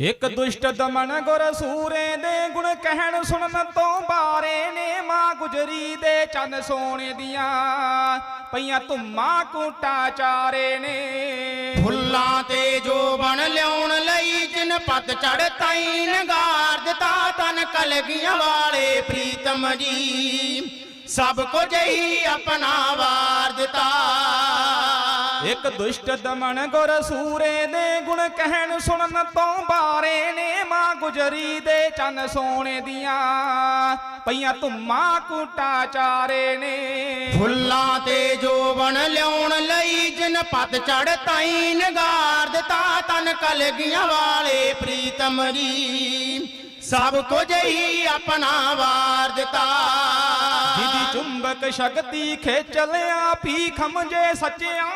ਇੱਕ ਦੁਸ਼ਟ ਦਮਨ ਗੁਰ ਸੂਰੇ ਦੇ ਗੁਣ ਕਹਿਣ ਸੁਣਨ ਤੋਂ ਬਾਰੇ ਨੇ ਮਾਂ ਗੁਜਰੀ ਦੇ ਚੰਨ ਸੋਨੇ ਦੀਆਂ। ਪਈਆਂ ਧੁੰਮਾਂ ਕੂਟਾ ਚਾਰੇ ਨੇ। ਫੁੱਲਾਂ ਤੇ ਜੋ ਬਣ ਲਿਆਉਣ ਲਈ ਜਿਨ ਪਤ ਚੜ ਤਾਈ ਨਗਾਰ ਦਿੱਤਾ, ਤਨ ਕਲਗੀਆਂ ਵਾਲੇ ਪ੍ਰੀਤਮ ਜੀ। ਸਭ ਕੁਝ ਹੀ ਆਪਣਾ ਵਾਰ ਦਿੱਤਾ। ਇੱਕ ਦੁਸ਼ਟ ਦਮਨ ਗੁਰ ਸੂਰੇ ਦੇ ਗੁਣ ਕਹਿਣ ਸੁਣਨ ਤੋਂ ਬਾਰੇ ਨੇ ਮਾਂ ਗੁਜਰੀ ਦੇ ਚੰਨ ਸੋਨੇ ਦੀਆਂ। ਪਈਆਂ ਧੁੰਮਾਂ ਕੂਟਾ ਚਾਰੇ ਨੇ। ਫੁੱਲਾਂ ਤੇ ਜੋ ਲਿਆਉਣ ਲਈ ਜਿਨ ਪਤ ਚੜ ਤਾਈ ਨਗਾਰ ਦਿੱਤਾ, ਤਨ ਕਲਗੀਆਂ ਵਾਲੇ ਪ੍ਰੀਤਮ ਜੀ। ਸਭ ਕੁਝ ਹੀ ਆਪਣਾ ਵਾਰ ਦਿੱਤਾ। ਜਿਹਦੀ ਚੁੰਬਕ ਸ਼ਕਤੀ ਖਿੱਚ ਲਿਆ ਪੀ ਖਮਜੇ ਸੱਚਿਆ।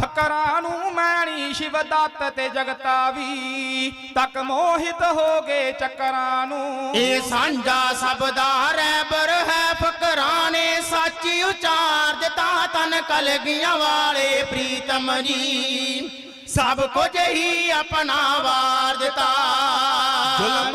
ਫਕਰਾਂ ਨੂੰ ਮੈਣੀ ਸ਼ਿਵ ਦੱਤ ਤੇ ਜਗਤਾ ਵੀ ਤੱਕ ਮੋਹਿਤ ਹੋ ਗਏ ਚੱਕਰਾਂ ਨੂੰ। ਇਹ ਸਾਂਝਾ ਸਭ ਦਾ ਰਹਿਬਰ ਹੈ ਫਕਰਾਂ ਨੇ ਸੱਚ ਉਚਾਰ ਦਿੱਤਾ। ਤਨ ਕਲਗੀਆਂ ਵਾਲੇ ਪ੍ਰੀਤਮ ਜੀ ਸਭ ਕੁਝ ਹੀ ਆਪਣਾ ਵਾਰ ਦਿੱਤਾ। ਜ਼ੁਲਮਾਂ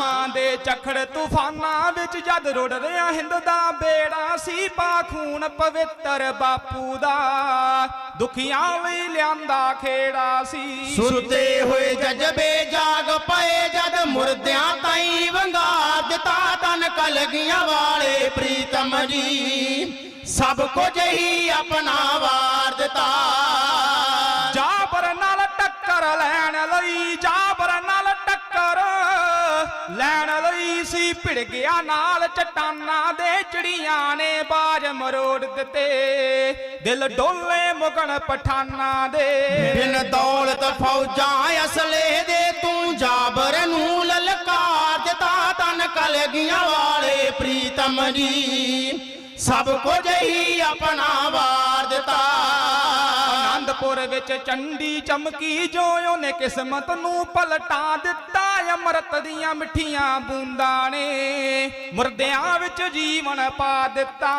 ਚਖੜ ਤੂਫਾਨਾਂ ਵਿੱਚ ਜਦ ਰੁੜ ਰਿਹਾ ਹਿੰਦ ਦਾ ਬੇੜਾ ਸੀ ਪਾਖੂਨ ਪਵਿੱਤਰ ਬਾਪੂ ਦਾ। ਦੁਖੀਆਂ ਲਈ ਲਿਆਂਦਾ ਖੇੜਾ ਸੀ। ਸੁਰਤੇ ਹੋਏ ਜਜਬੇ ਜਾਗ ਪਏ ਜਦ ਮੁਰਦਿਆਂ ਤਾਈ ਵੰਗਾਰ ਦਿੱਤਾ ਤਨ ਕਲਗੀਆਂ ਵਾਲੇ ਪ੍ਰੀਤਮ ਜੀ। ਸਭ ਕੁਝ ਹੀ ਆਪਣਾ ਵਾਰ ਦਿੱਤਾ। ਜਾਬਰ ਨਾਲ ਟੱਕਰ ਲੈਣ ਲਈ ਜਾਬਰ ਨਾਲ ਟੱਕਰ ਲੈਣ ਲਈ ਸੀ, ਭਿੜ ਗਿਆ ਨਾਲ ਚਟਾਨਾਂ ਦੇ ਚਿੜੀਆਂ ਨੇ ਬਾਜ ਮਰੋੜ ਦਿੱਤੇ। ਦਿਲ ਡੋਲੇ ਮੁਗਣ ਪਠਾਨਾਂ ਦੇ। ਬਿਨ ਦੌਲਤ ਫੌਜਾਂ ਅਸਲੇ ਦੇ ਤੂੰ ਜਾਬਰ ਨੂੰ ਲਲਕਾਰ ਦਿੱਤਾ ਤਨ ਕਲਗੀਆਂ ਵਾਲੇ ਪ੍ਰੀਤਮ ਜੀ। ਸਭ ਕੁਝ ਹੀ ਆਪਣਾ ਵਾਰ ਦਿੱਤਾ। ਆਨੰਦਪੁਰ ਵਿੱਚ ਚੰਡੀ ਚਮਕੀ ਜੋ ਉਹਨੇ ਕਿਸਮਤ ਨੂੰ ਪਲਟਾ ਦਿੱਤਾ, ਅੰਮ੍ਰਿਤ ਦੀਆਂ ਮਿੱਠੀਆਂ ਬੂੰਦਾਂ ਨੇ ਮੁਰਦਿਆਂ ਵਿੱਚ ਜੀਵਨ ਪਾ ਦਿੱਤਾ।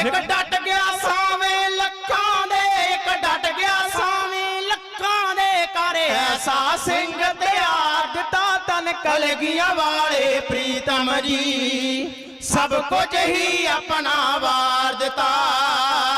ਇੱਕ ਡਟ ਗਿਆ ਸਾਵੇਂ ਲੱਖਾਂ ਦੇ, ਇੱਕ ਡਟ ਗਿਆ ਸਾਵੇਂ ਲੱਖਾਂ ਦੇ ਕਰ ਐਸਾ ਸਿੰਘ ਤਿਆਰ ਦਿੱਤਾ ਤਨ ਕਲਗੀਆਂ ਵਾਲੇ ਪ੍ਰੀਤਮ ਜੀ। ਸਭ ਕੁਝ ਹੀ ਆਪਣਾ ਵਾਰ ਦਿੱਤਾ।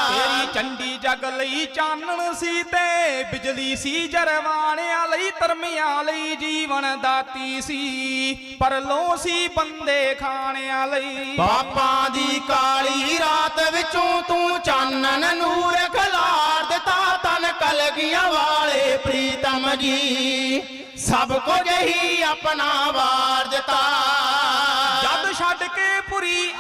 ਤੇਰੀ ਚੰਡੀ ਜਗ ਲਈ ਚਾਨਣ ਸੀ ਤੇ ਬਿਜਲੀ ਸੀ ਜਰਵਾਣਿਆਂ ਲਈ ਧਰਮਿਆਂ ਲਈ ਜੀਵਨ ਦਾਤੀ ਸੀ। ਪਰ ਲੋ ਸੀ ਬੰਦੇ ਖਾਣਿਆਂ ਲਈ। ਪਾਪਾਂ ਦੀ ਕਾਲੀ ਰਾਤ ਵਿੱਚੋਂ ਤੂੰ ਚਾਨਣ ਨੂਰ ਖਲਾਰ ਦਿੱਤਾ ਤਨ ਕਲਗੀਆਂ ਵਾਲੇ ਪ੍ਰੀਤਮ ਜੀ। ਸਭ ਕੁਝ ਹੀ ਆਪਣਾ ਵਾਰ ਦਿੱਤਾ।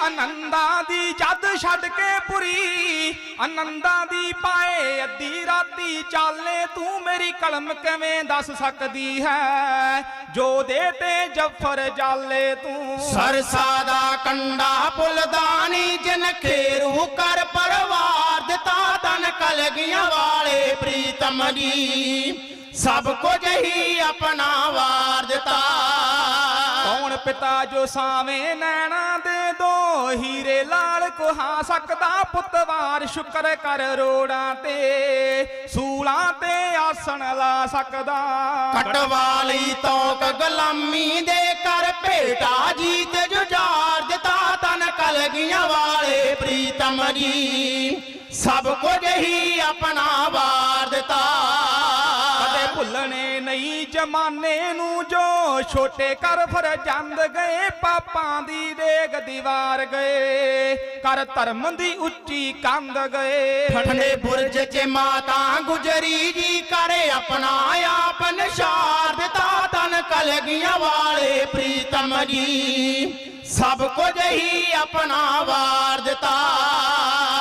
ਪੁਰੀ ਦੀ ਜਦ ਛੱਡ ਕੇ ਪੁਰੀ, ਆਨੰਦਾਂ ਦੀ ਪਾਏ ਅੱਧੀ ਰਾਤੀ ਚਾਲੇ, ਤੂੰ ਮੇਰੀ ਕਲਮ ਕਿਵੇਂ ਦੱਸ ਸਕਦੀ ਹੈ? ਜੋ ਦੇ ਤੇ ਜਫਰ ਜਾਲੇ ਤੂੰ। ਸਰਸਾ ਦਾ ਕੰਡਾ ਪੁਲਦਾਨੀ ਜਿਨ ਖੇਰੂ ਕਰ ਪਰਵਾਰ ਦਿੱਤਾ ਤਨ ਕਲਗੀਆਂ ਵਾਲੇ ਪ੍ਰੀਤਮ ਜੀ। ਸਭ ਕੁਝ ਹੀ ਆਪਣਾ ਵਾਰ ਦਿੱਤਾ। ਪਿਤਾ ਜੋ ਸਾਵੇਂ ਨੈਣਾ ਦੇ ਦੋ, ਹੀਰੇ ਲਾਲ ਕੁਹਾ ਸਕਦਾ ਪੁੱਤਵਾਰ ਸ਼ੁਕਰ ਕਰ ਰੋੜਾਂ ਤੇ, ਸੂਲਾਂ ਤੇ ਆਸਣ ਲਾ ਸਕਦਾ। ਕਟਵਾਲੀ ਤੋਕ ਗੁਲਾਮੀ ਦੇ ਕਰ ਭੇਟਾ ਜੀਤ ਜੁਝਾਰ ਦਿੱਤਾ ਤਨ ਕਲਗੀਆਂ ਵਾਲੇ ਪ੍ਰੀਤਮ ਜੀ। ਸਭ ਕੁਝ ਹੀ ਆਪਣਾ ਵਾਰ ਦਿੱਤਾ। ਭੁੱਲਣੇ ਨਹੀਂ ਜਮਾਨੇ ਨੂੰ ਜੋ ਛੋਟੇ ਕਰ ਫਰਜੰਦ ਗਏ ਪਾਪਾਂ ਦੀ ਦੇਗ ਦੀਵਾਰ ਗਏ ਕਰ ਧਰਮ ਦੀ ਉੱਚੀ ਕੰਧ ਗਏ। ਠੰਡੇ ਬੁਰਜ 'ਚ ਮਾਤਾ ਗੁਜਰੀ ਜੀ ਕਰੇ ਆਪਣਾ ਆਪ ਨਿਸ਼ਾਰ ਦਿੱਤਾ ਤਨ ਕਲਗੀਆਂ ਵਾਲੇ ਪ੍ਰੀਤਮ ਜੀ। ਸਭ ਕੁਝ ਹੀ ਆਪਣਾ ਵਾਰ ਦਿੱਤਾ।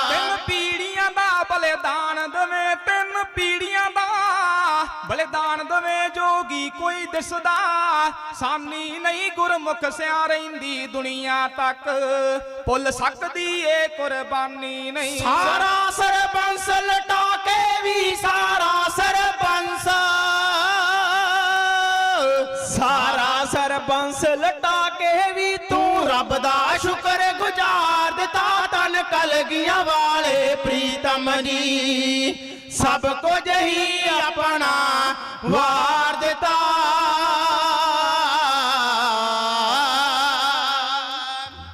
ਤਿੰਨ ਪੀੜੀਆਂ ਦਾ ਬਲਿਦਾਨ ਦਵੇ ਤਿੰਨ ਪੀੜੀਆਂ ਦਾ ਬਲਿਦਾਨ ਦਵੇ ਜੋਗੀ ਕੋਈ ਦਿਸਦਾ। ਸਾਨੀ ਨਹੀਂ ਗੁਰਮੁਖ ਸਿਆ ਰਹਿੰਦੀ ਦੁਨੀਆ ਤੱਕ। ਭੁੱਲ ਸਕਦੀ ਏ ਕੁਰਬਾਨੀ ਨਹੀਂ। ਸਾਰਾ ਸਰਬੰਸ ਲਟਾ ਕੇ ਵੀ ਸਾਰਾ ਸਰਬੰਸ। ਸਾਰਾ ਸਰਬੰਸ ਲਟਾ ਕੇ ਵੀ ਤੂੰ ਰੱਬ ਦਾ ਸ਼ੁਕਰ ਗੁਜ਼ਾਰ ਦਿੱਤਾ। ਤਨ ਕਲਗੀਆਂ ਵਾਲੇ ਪ੍ਰੀਤਮ ਜੀ। ਸਭ ਕੁਝ ਹੀ ਆਪਣਾ ਵਾਰ ਦਿੱਤਾ।